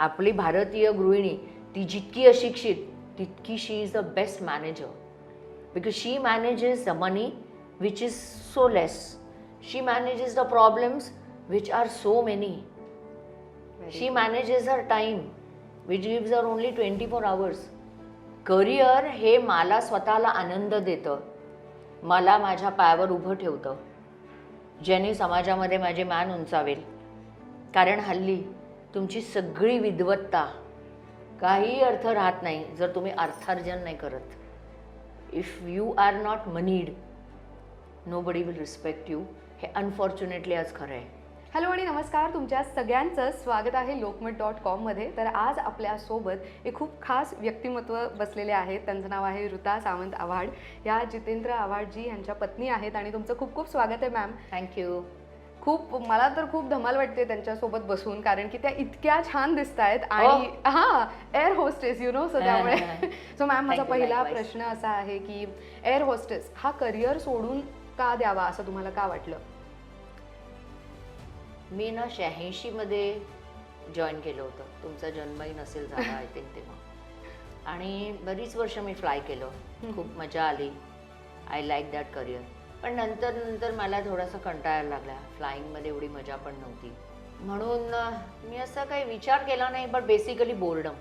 आपली भारतीय गृहिणी ती जितकी अशिक्षित तितकी she is the best manager because she manages the money which is so less she manages the problems which are so many she manages her time which gives her only twenty four hours career हे मला स्वतःला आनंद देतं. मला माझ्या पायावर उभं ठेवतं. ज्याने समाजामध्ये माझे मान उंचावेल. कारण हल्ली तुमची सगळी विद्वत्ता काही अर्थ राहत नाही जर तुम्ही अर्थार्जन नाही करत. If you are not moneyed nobody will respect you हे अनफॉर्च्युनेटली आज खरं आहे. हॅलो आणि नमस्कार तुमच्या सगळ्यांचं स्वागत आहे लोकमत डॉट कॉममध्ये तर आज आपल्यासोबत एक खूप खास व्यक्तिमत्व बसलेले आहेत. त्यांचं नाव आहे ऋता सावंत आव्हाड. या जितेंद्र आव्हाडजी यांच्या पत्नी आहेत आणि तुमचं खूप खूप स्वागत आहे मॅम थँक्यू खूप मला तर खूप धमाल वाटते त्यांच्यासोबत बसून कारण की त्या इतक्या छान दिसत आहेत आणि हा air hostess you know so त्यामुळे. सो मॅम माझा पहिला. प्रश्न असा आहे की एअर होस्टेस हा करिअर सोडून का द्यावा असं तुम्हाला का वाटलं? मी ना शहाऐंशीमध्ये जॉईन केलं होतं. तुमचा जन्मही नसेल झाला आय थिंक तेव्हा. आणि बरीच वर्ष मी फ्लाय केलं. खूप मजा आली. आय लाईक दॅट करिअर पण नंतर नंतर मला थोडासा कंटाळायला लागला. फ्लाईंगमध्ये एवढी मजा पण नव्हती. म्हणून मी असा काही विचार केला नाही बट बेसिकली बोर्डम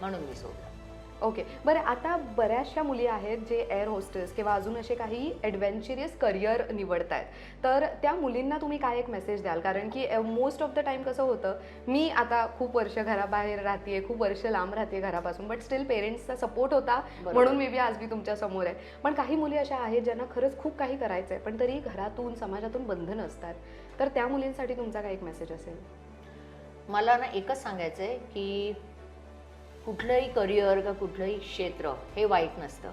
म्हणून मी सोडलं. ओके बरं आता बऱ्याचशा मुली आहेत जे एअर होस्टेस किंवा अजून असे काही ॲडव्हेंचरियस करिअर निवडत आहेत तर त्या मुलींना तुम्ही काय एक मेसेज द्याल? कारण की मोस्ट ऑफ द टाईम कसं होतं मी आता खूप वर्ष घराबाहेर राहते खूप वर्ष लांब राहते घरापासून बट स्टील पेरेंट्सचा सपोर्ट होता. म्हणून मे बी आज मी तुमच्यासमोर आहे. पण काही मुली अशा आहेत ज्यांना खरंच खूप काही करायचं आहे पण तरी घरातून समाजातून बंधनं असतात. तर त्या मुलींसाठी तुमचा काय एक मेसेज असेल? मला ना एकच सांगायचं आहे की कुठलंही करिअर का कुठलंही क्षेत्र हे वाईट नसतं.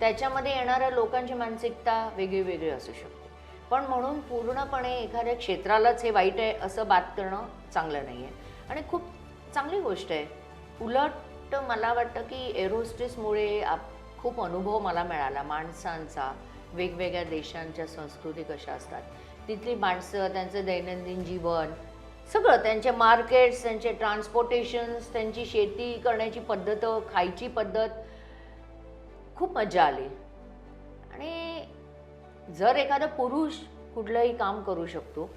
त्याच्यामध्ये येणाऱ्या लोकांची मानसिकता वेगळी वेगळी असू शकते. पण म्हणून पूर्णपणे एखाद्या क्षेत्रालाच हे वाईट आहे असं बात करणं चांगलं नाही आहे आणि खूप चांगली गोष्ट आहे. उलट मला वाटतं की एरोस्टेसमुळे आप खूप अनुभव मला मिळाला. माणसांचा वेगवेगळ्या देशांच्या संस्कृती कशा असतात. तिथली माणसं त्यांचं दैनंदिन जीवन सगळं त्यांचे मार्केट्स त्यांचे ट्रान्सपोर्टेशन्स त्यांची शेती करण्याची पद्धत खायची पद्धत. खूप मजा आली. आणि जर एखादा पुरुष कुठलंही काम करू शकतो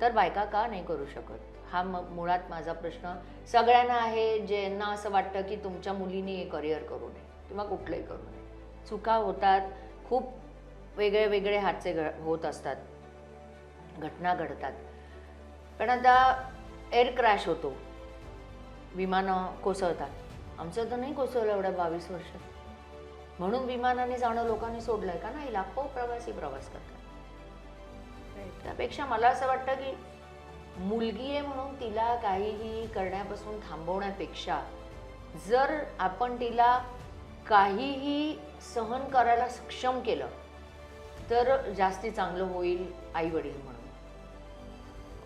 तर बायका का नाही करू शकत? हा मग मुळात माझा प्रश्न. सगळ्यांना आहे ज्यांना असं वाटतं की तुमच्या मुलीने हे करिअर करू नये किंवा कुठलंही करू नये. चुका होतात. खूप वेगळे वेगळे हातचे घ होत असतात. घटना घडतात. आता एअर क्रॅश होतो. विमानं कोसळतात. आमचं तर नाही कोसळलं एवढ्या बावीस वर्षात. म्हणून विमानाने जाणं लोकांनी सोडलंय का नाही? लाखो प्रवासी प्रवास करतात. त्यापेक्षा मला असं वाटतं की मुलगी आहे म्हणून तिला काहीही करण्यापासून थांबवण्यापेक्षा जर आपण तिला काहीही सहन करायला सक्षम केलं तर जास्ती चांगलं होईल आई वडील म्हणून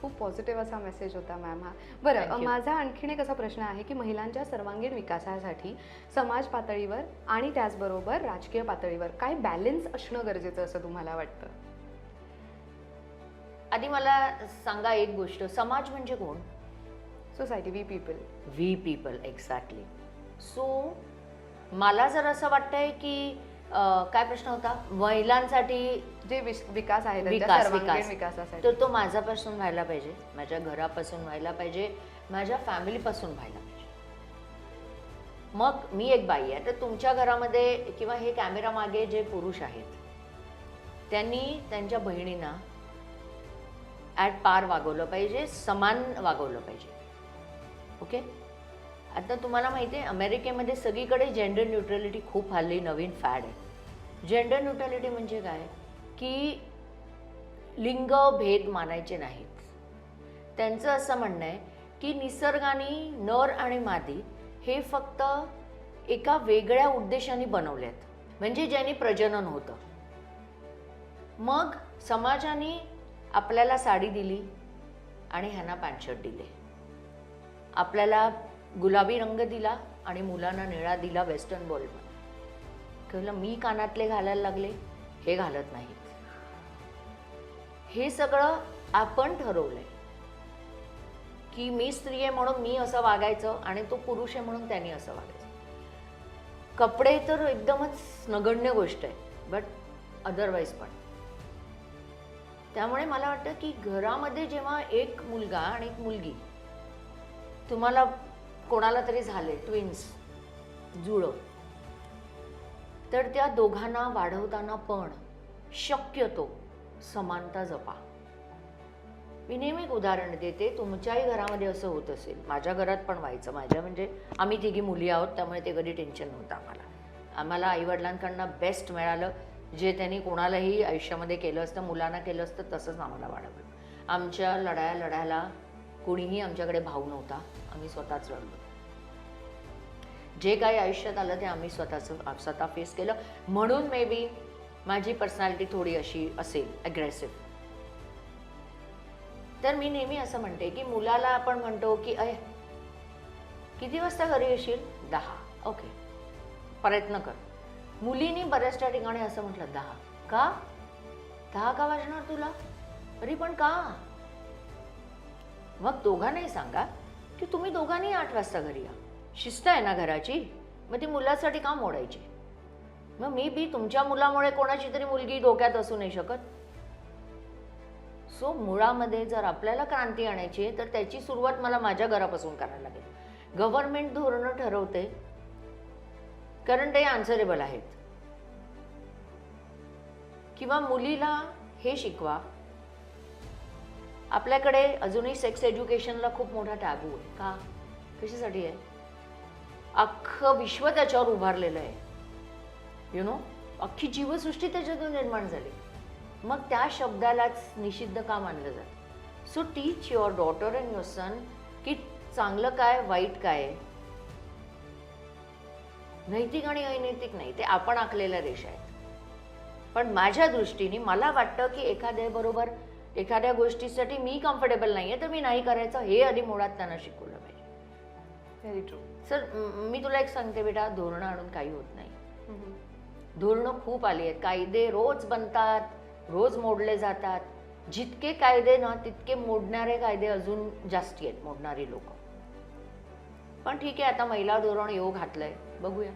खूप पॉझिटिव्ह असा मेसेज होता मॅम हा. बरं. माझा आणखीन एक असा प्रश्न आहे की महिलांच्या सर्वांगीण विकासासाठी समाज पातळीवर आणि त्याचबरोबर राजकीय पातळीवर काय बॅलेन्स असणं गरजेचं असं तुम्हाला वाटतं? आधी मला सांगा एक गोष्ट. समाज म्हणजे कोण? Society we people we people exactly so मला जर असं वाटतंय की काय प्रश्न होता? महिलांसाठी जे विकास आहे विकास विकास. विकासासाठी. तर तो माझ्यापासून व्हायला पाहिजे. माझ्या घरापासून व्हायला पाहिजे. माझ्या फॅमिलीपासून व्हायला पाहिजे. मग मी एक बाई आहे. तर तुमच्या घरामध्ये किंवा हे कॅमेरा मागे जे पुरुष आहेत त्यांनी त्यांच्या बहिणींना ॲट पार वागवलं पाहिजे समान वागवलं पाहिजे. ओके? आता तुम्हाला माहिती आहे अमेरिकेमध्ये सगळीकडे जेंडर न्यूट्रॅलिटी खूप हल्ली नवीन फॅड आहे. जेंडर न्यूट्रॅलिटी म्हणजे काय? की लिंग भेद मानायचे नाहीत. त्यांचं असं म्हणणं आहे की निसर्गाने नर आणि मादी हे फक्त एका वेगळ्या उद्देशाने बनवल्यात म्हणजे ज्यांनी प्रजनन होतं. मग समाजाने आपल्याला साडी दिली आणि ह्यांना पॅन्ट शर्ट दिले. आपल्याला गुलाबी रंग दिला आणि मुलांना निळा दिला वेस्टर्न बॉलमध्ये कळलं मी कानातले घालायला लागले हे घालत नाहीत. हे सगळं आपण ठरवलंय. की मी स्त्री आहे म्हणून मी असं वागायचं आणि तो पुरुष आहे म्हणून त्यांनी असं वागायचं. कपडे तर एकदमच नगण्य गोष्ट आहे बट अदरवाईज पण. त्यामुळे मला वाटतं की घरामध्ये जेव्हा एक मुलगा आणि एक मुलगी तुम्हाला कोणाला तरी झाले ट्विन्स जुळं. तर त्या दोघांना वाढवताना पण शक्यतो समानता जपा. मी नेहमी एक उदाहरण देते तुमच्याही घरामध्ये असं होत असेल. माझ्या घरात पण व्हायचं. माझ्या म्हणजे आम्ही तिघी मुली आहोत त्यामुळे ते कधी टेन्शन नव्हतं आम्हाला. आम्हाला आईवडिलांकडनं बेस्ट मिळालं. जे त्यांनी कोणालाही आयुष्यामध्ये केलं असतं मुलांना केलं असतं तसंच आम्हाला वाढवलं. आमच्या लढाया लढायला कोणीही आमच्याकडे भाऊ नव्हता. आम्ही स्वतःच लढलो जे काही आयुष्यात आलं ते आम्ही स्वतःचं स्वतः फेस केलं. म्हणून मे बी माझी पर्सनॅलिटी थोडी अशी असेल अग्रेसिव्ह तर मी नेहमी असं म्हणते की मुलाला आपण म्हणतो की अय किती वाजता घरी येशील? दहा. ओके प्रयत्न कर. मुलीनी बऱ्याचशा ठिकाणी असं म्हटलं दहा. का? दहा का वाजणार तुला? तरी पण का? मग दोघांनाही सांगा की तुम्ही दोघांनी आठ वाजता घरी या. शिस्त आहे ना घराची? मग ती मुलासाठी का मोडायची? मग मी बी तुमच्या मुलामुळे कोणाची तरी मुलगी डोक्यात असू नाही शकत. सो मुळामध्ये जर आपल्याला क्रांती आणायची आहे तर त्याची सुरुवात मला माझ्या घरापासून करायला लागेल. गव्हर्नमेंट धोरणं ठरवते. कारण ते आन्सरेबल आहेत. किंवा मुलीला हे शिकवा. आपल्याकडे अजूनही सेक्स एज्युकेशनला खूप मोठा टॅबू आहे. का? कशासाठी आहे? अख्खं विश्व त्याच्यावर उभारलेलं आहे. यु नो अख्खी जीवसृष्टी त्याच्यातून निर्माण झाली. मग त्या शब्दालाच निषिद्ध का मानलं जातं? So teach your daughter and your son की चांगलं काय वाईट काय आहे. नैतिक आणि अनैतिक नाही ते आपण आखलेल्या रेषा आहेत. पण माझ्या दृष्टीने मला वाटतं की एखाद्याबरोबर एखाद्या गोष्टीसाठी मी कम्फर्टेबल नाही आहे तर मी नाही करायचं. हे आधी मुळात त्यांना शिकवलं पाहिजे. व्हेरी ट्रू सर म- तुला एक सांगते बेटा धोरणं आणून काही होत नाही. धोरणं खूप आली आहेत. कायदे रोज बनतात रोज मोडले जातात. जितके कायदे ना तितके मोडणारे कायदे अजून जास्ती आहेत मोडणारी लोक. पण ठीक आहे आता महिला धोरण योग घातलंय. बघूया.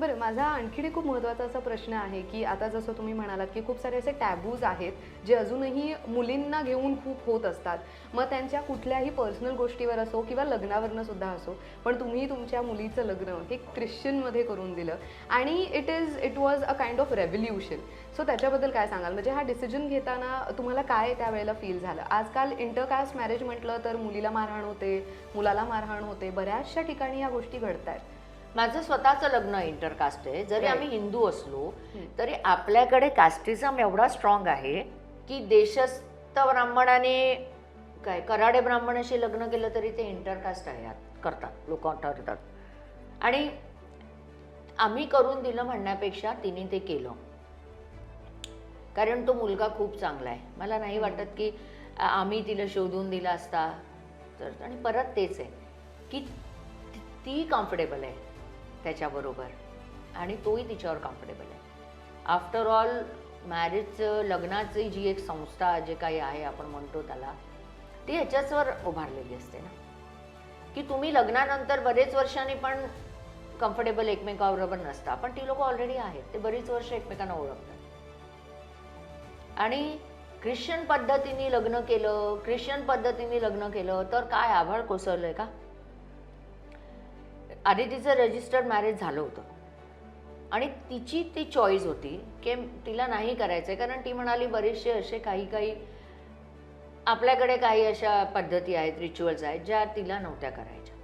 बरं माझा आणखी खूप महत्त्वाचा असा प्रश्न आहे की आता जसं तुम्ही म्हणालात की खूप सारे असे टॅबूज आहेत जे अजूनही मुलींना घेऊन खूप होत असतात. मग त्यांच्या कुठल्याही पर्सनल गोष्टीवर असो किंवा लग्नावरनं सुद्धा असो पण तुम्ही तुमच्या मुलीचं लग्न हे ख्रिश्चनमध्ये करून दिलं आणि it is it was a kind of revolution so त्याच्याबद्दल काय सांगाल? म्हणजे हा डिसिजन घेताना तुम्हाला काय त्यावेळेला फील झालं? आजकाल इंटरकास्ट मॅरेज म्हटलं तर मुलीला मारहाण होते मुलाला मारहाण होते बऱ्याचशा ठिकाणी या गोष्टी घडत आहेत माझं स्वतःचं लग्न इंटरकास्ट आहे. जरी. आम्ही हिंदू असलो. तरी आपल्याकडे कास्टिझम एवढा स्ट्रॉंग आहे की देशस्थ ब्राह्मणाने काय कराडे ब्राह्मणाशी लग्न केलं तरी ते इंटरकास्ट आहे करतात लोक ठरतात आणि आम्ही करून दिलं म्हणण्यापेक्षा तिने ते केलं. कारण तो मुलगा खूप चांगला आहे. मला नाही वाटत की आम्ही तिला शोधून दिला असता. तर आणि परत तेच आहे की ती कम्फर्टेबल आहे. त्याच्याबरोबर. आणि तोही तिच्यावर कम्फर्टेबल आहे. आफ्टर ऑल मॅरेजचं लग्नाची जी एक संस्था जे काही आहे आपण म्हणतो त्याला ती ह्याच्याचवर उभारलेली असते ना. की तुम्ही लग्नानंतर बरेच वर्षांनी पण कम्फर्टेबल एकमेकाबरोबर नसता पण ती लोक ऑलरेडी आहेत. ते बरीच वर्ष एकमेकांना ओळखतात. आणि ख्रिश्चन पद्धतीने लग्न केलं ख्रिश्चन पद्धतीने लग्न केलं तर काय आभाळ कोसळलंय का? आधी तिचं रजिस्टर्ड मॅरेज झालं होतं. आणि तिची ती चॉईस होती की तिला नाही करायचं कारण ती म्हणाली बरेचसे असे काही काही आपल्याकडे काही अशा पद्धती आहेत रिच्युअल्स आहेत ज्या तिला नव्हत्या करायच्या.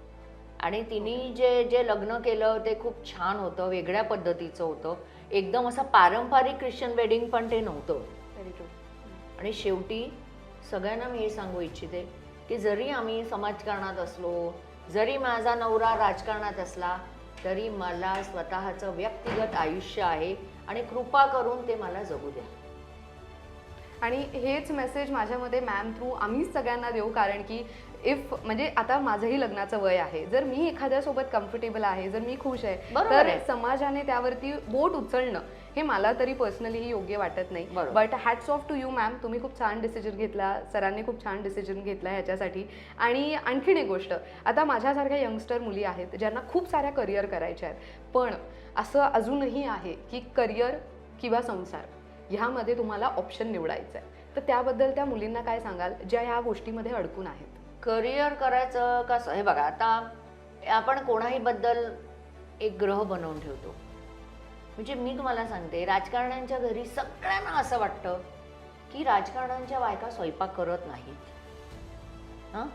आणि तिने जे जे लग्न केलं ते खूप छान होतं वेगळ्या पद्धतीचं होतं. एकदम असं पारंपरिक ख्रिश्चन वेडिंग पण ते नव्हतं. आणि शेवटी सगळ्यांना मी हे सांगू इच्छिते की जरी आम्ही समाजकारणात असलो जरी माझा नवरा राजकारणात असला तरी मला स्वतःचं व्यक्तिगत आयुष्य आहे आणि कृपा करून ते मला जगू द्या आणि हेच मेसेज माझ्यामध्ये मॅम थ्रू आम्हीच सगळ्यांना देऊ कारण की इफ म्हणजे आता माझंही लग्नाचं वय आहे जर मी एखाद्यासोबत कम्फर्टेबल आहे जर मी खुश आहे तर आहे. समाजाने त्यावरती बोट उचलणं हे मला तरी पर्सनली योग्य वाटत नाही. But hats off to you ma'am तुम्ही खूप छान डिसिजन घेतला. सरांनी खूप छान डिसिजन घेतला ह्याच्यासाठी. आणि आणखीन एक गोष्ट. आता माझ्यासारख्या यंगस्टर मुली आहेत ज्यांना खूप साऱ्या करिअर करायच्या आहेत. पण असं अजूनही आहे की करिअर किंवा संसार ह्यामध्ये तुम्हाला ऑप्शन निवडायचं आहे तर त्याबद्दल त्या मुलींना काय सांगाल? ज्या ह्या गोष्टीमध्ये अडकून आहेत. करिअर करायचं कसं? हे बघा आता आपण कोणाही बद्दल एक ग्रह बनवून ठेवतो. म्हणजे मी तुम्हाला सांगते राजकारण्यांच्या घरी सगळ्यांना असं वाटतं की राजकारण्यांच्या बायका स्वयंपाक करत नाहीत. हां?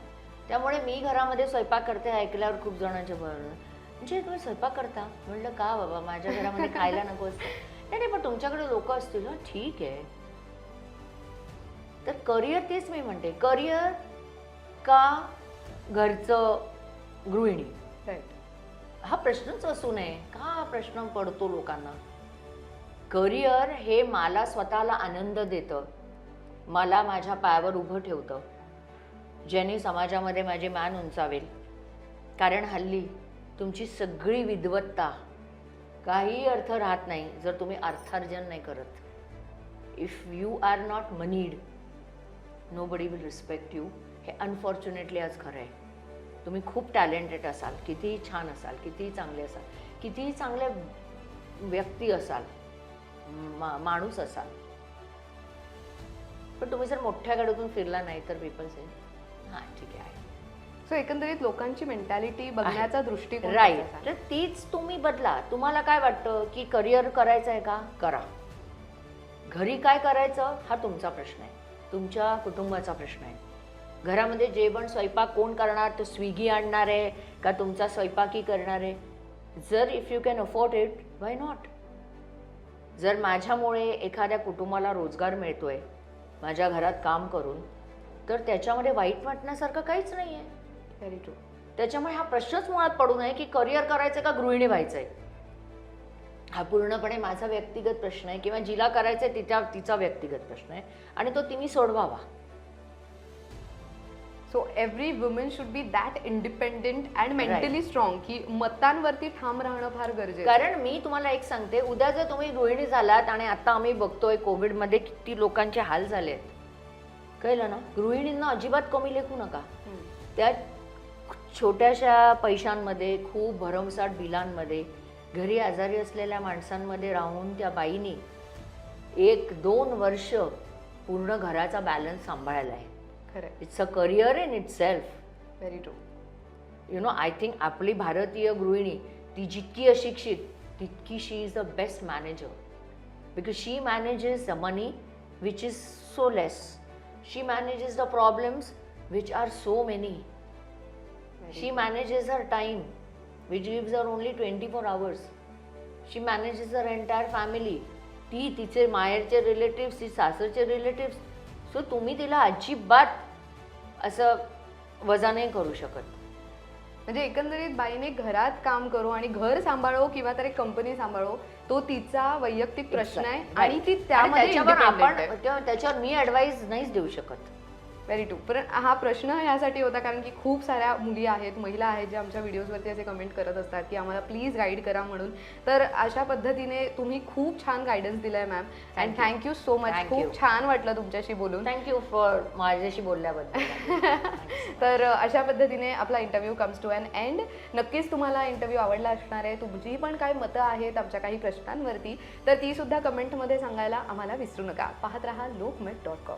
त्यामुळे मी घरामध्ये स्वयंपाक करते ऐकल्यावर खूप जणांच्या बरोबर म्हणजे तुम्ही स्वयंपाक करता? म्हणलं का बाबा माझ्या घरामध्ये खायला नको असतं. नाही नाही पण तुमच्याकडे लोक असतील. ना ठीक आहे. तर करिअर तेच मी म्हणते. करिअर का घरचं गृहिणी? हा प्रश्नच असू नये. का हा प्रश्न पडतो लोकांना? करिअर हे मला स्वतःला आनंद देतं. मला माझ्या पायावर उभं ठेवतं. ज्याने समाजामध्ये माझे मान उंचावेल. कारण हल्ली तुमची सगळी विद्वत्ता काही अर्थ राहत नाही जर तुम्ही अर्थार्जन नाही करत. If you are not moneyed nobody will respect you हे अनफॉर्च्युनेटली आज खरं आहे. तुम्ही खूप टॅलेंटेड असाल कितीही छान असाल कितीही चांगले असाल कितीही चांगले व्यक्ती असाल मा माणूस असाल. पण तुम्ही जर मोठ्या गाडीतून फिरला नाही तर पीपल से हां ठीक आहे सो एकंदरीत लोकांची मेंटॅलिटी बघण्याचा दृष्टिकोन राईट? तर तीच तुम्ही बदला. तुम्हाला काय वाटतं की करिअर करायचं आहे का? करा. घरी काय करायचं? हा तुमचा प्रश्न आहे. तुमच्या कुटुंबाचा प्रश्न आहे. घरामध्ये जेवण स्वयंपाक कोण करणार तो स्विगी आणणार आहे का तुमचा स्वयंपाकी करणार आहे? जर if you can afford it why not जर माझ्यामुळे एखाद्या कुटुंबाला रोजगार मिळतोय माझ्या घरात काम करून तर त्याच्यामध्ये वाईट वाटण्यासारखं काहीच नाही आहे व्हेरी ट्रू त्याच्यामुळे हा प्रश्नच मुळात पडू नये की करिअर करायचं का गृहिणी व्हायचंय? हा पूर्णपणे माझा व्यक्तिगत प्रश्न आहे किंवा जिला करायचंय तिच्या तिचा व्यक्तिगत प्रश्न आहे आणि तो तिने सोडवावा. So every woman should be that independent and mentally strong की मतांवरती ठाम राहणं फार गरजेचं. कारण मी तुम्हाला एक सांगते उद्या जर तुम्ही गृहिणी झालात आणि आता आम्ही बघतोय कोविडमध्ये किती लोकांचे हाल झाले आहेत. कळलं ना? गृहिणींना अजिबात कमी लेखू नका. त्या छोट्याशा पैशांमध्ये खूप भरमसाठ बिलांमध्ये घरी आजारी असलेल्या माणसांमध्ये राहून त्या बाईनी एक दोन वर्ष पूर्ण घराचा बॅलन्स सांभाळायला आहे. खरंय it's a career in itself very true you know I think आपली भारतीय गृहिणी ती जितकी अशिक्षित तितकी she is the best manager because she manages the money which is so less she manages the problems which are so many She manages her time, which gives her only 24 hours. She manages her entire family. ती तिचे माहेरचे relatives ती सासरचे relatives so तुम्ही तिला अजिबात असं वजा नाही करू शकत. म्हणजे एकंदरीत बाईने घरात काम करो आणि घर सांभाळो किंवा तर एक कंपनी सांभाळो तो तिचा वैयक्तिक प्रश्न आहे. आणि ती त्यामध्ये त्याच्यावर आपण त्याच्यावर मी ॲडवाईस नाहीच देऊ शकत. व्हेरी ट्रू पण हा प्रश्न ह्यासाठी होता कारण की खूप साऱ्या मुली आहेत महिला आहेत ज्या आमच्या व्हिडिओजवरती असे कमेंट करत असतात की आम्हाला प्लीज गाईड करा म्हणून. तर अशा पद्धतीने तुम्ही खूप छान गायडन्स दिलाय ma'am and. Thank you so much खूप. छान वाटलं तुमच्याशी बोलून. थँक्यू फॉर माझ्याशी बोलल्याबद्दल. तर अशा पद्धतीने आपला interview comes to an end नक्कीच तुम्हाला इंटरव्ह्यू आवडला असणार आहे. तुमची पण काय मतं आहेत आमच्या काही प्रश्नांवरती तर ती सुद्धा कमेंटमध्ये सांगायला आम्हाला विसरू नका. पाहत रहा लोकमत डॉट कॉम